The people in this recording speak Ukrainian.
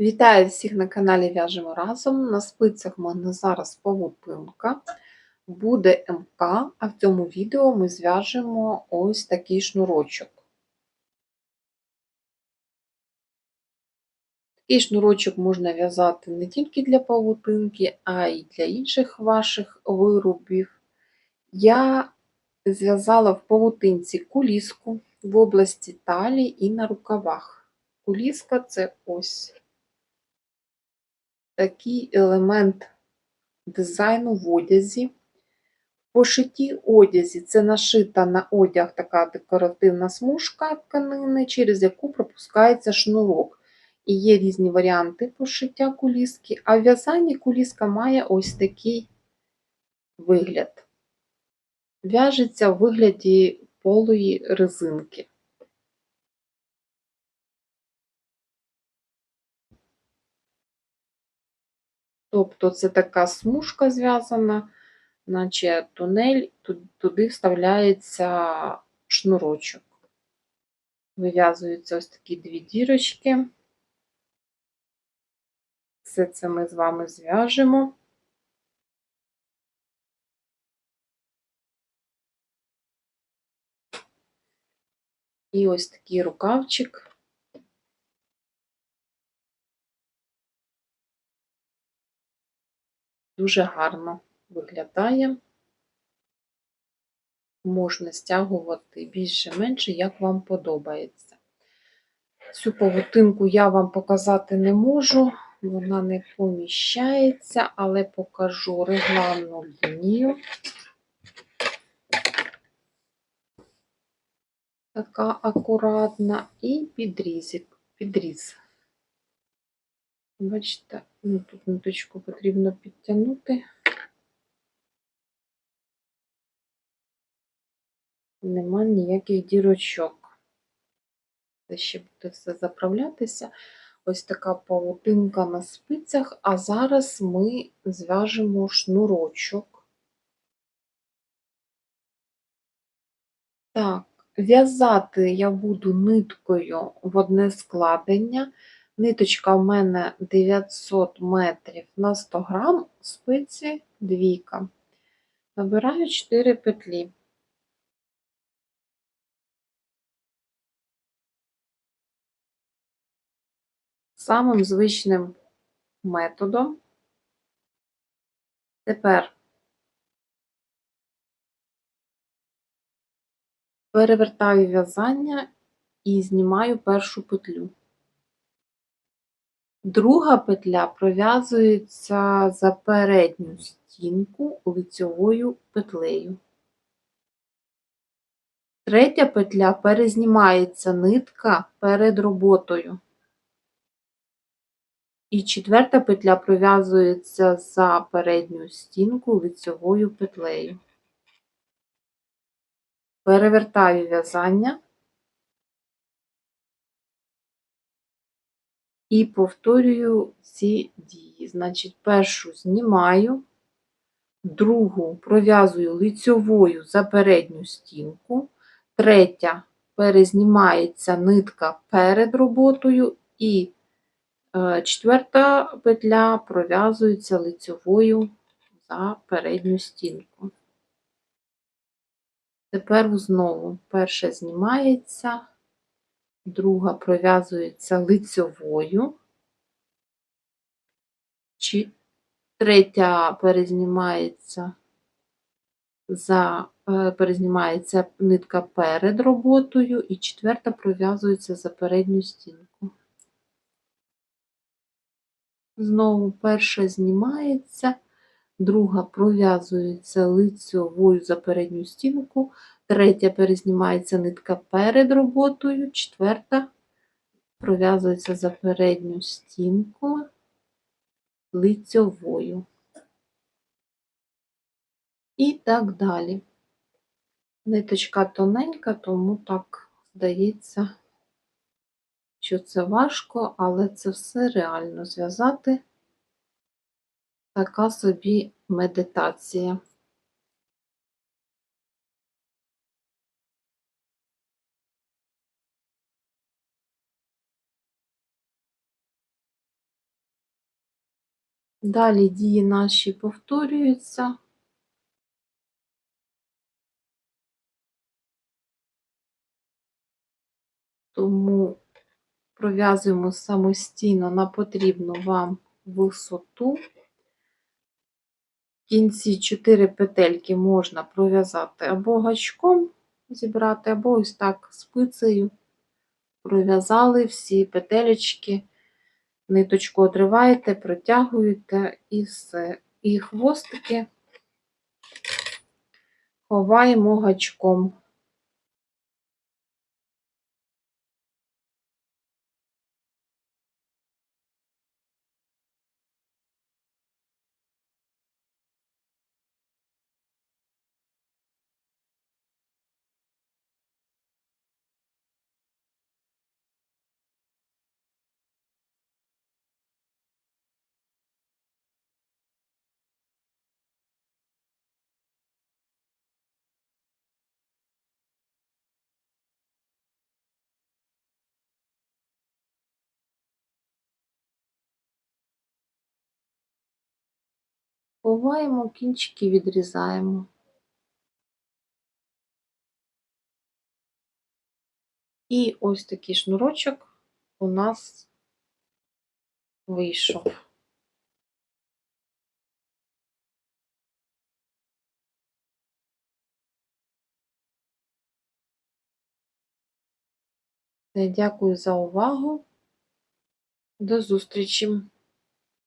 Вітаю всіх на каналі В'яжемо разом. На спицях в мене зараз павутинка, буде МК, а в цьому відео ми зв'яжемо ось такий шнурочок. Такий шнурочок можна в'язати не тільки для павутинки, а й для інших ваших виробів. Я зв'язала в павутинці куліску в області талії і на рукавах. Куліска це ось такий елемент дизайну в одязі. В пошитті одязі це нашита на одяг така декоративна смужка тканини, через яку пропускається шнурок. І є різні варіанти пошиття куліски, а в в'язанні куліска має ось такий вигляд. В'яжеться в вигляді полої резинки. Тобто це така смужка зв'язана, наче тунель, туди вставляється шнурочок. Вив'язуються ось такі дві дірочки. Все це ми з вами зв'яжемо. І ось такий рукавчик. Дуже гарно виглядає. Можна стягувати більше-менше, як вам подобається. Цю павутинку я вам показати не можу, вона не поміщається, але покажу регланну лінію. Така акуратна, і підрізик, підріз. Бачите, ну, тут ниточку потрібно підтягнути. Нема ніяких дірочок. Це ще буде все заправлятися. Ось така павутинка на спицях, а зараз ми зв'яжемо шнурочок. Так, в'язати я буду ниткою в одне складення. Ниточка в мене 900 метрів на 100 грам, спиці двійка. Набираю 4 петлі. Самим звичним методом. Тепер перевертаю в'язання і знімаю першу петлю. Друга петля пров'язується за передню стінку лицьовою петлею. Третя петля перезнімається нитка перед роботою. І четверта петля пров'язується за передню стінку лицьовою петлею. Перевертаю в'язання. І повторюю ці дії. Значить, першу знімаю, другу пров'язую лицьовою за передню стінку, третя перезнімається нитка перед роботою, і е, четверта петля пров'язується лицьовою за передню стінку. Тепер знову перша знімається друга пров'язується лицьовою, третя перезнімається за, е, перезнімається нитка перед роботою, і четверта пров'язується за передню стінку. Знову перша знімається, друга пров'язується лицьовою за передню стінку, Третя перезнімається нитка перед роботою, четверта пров'язується за передню стінку лицьовою. І так далі. Ниточка тоненька, тому так здається, що це важко, але це все реально зв'язати. Така собі медитація. Далі дії наші повторюються. Тому пров'язуємо самостійно на потрібну вам висоту. В кінці 4 петельки можна пров'язати або гачком зібрати, або ось так спицею. Пров'язали всі петелечки, ниточку отриваєте, протягуєте і все. І хвостики ховаємо гачком. Ховаємо, кінчики відрізаємо. І ось такий шнурочок у нас вийшов. Дякую за увагу. До зустрічі!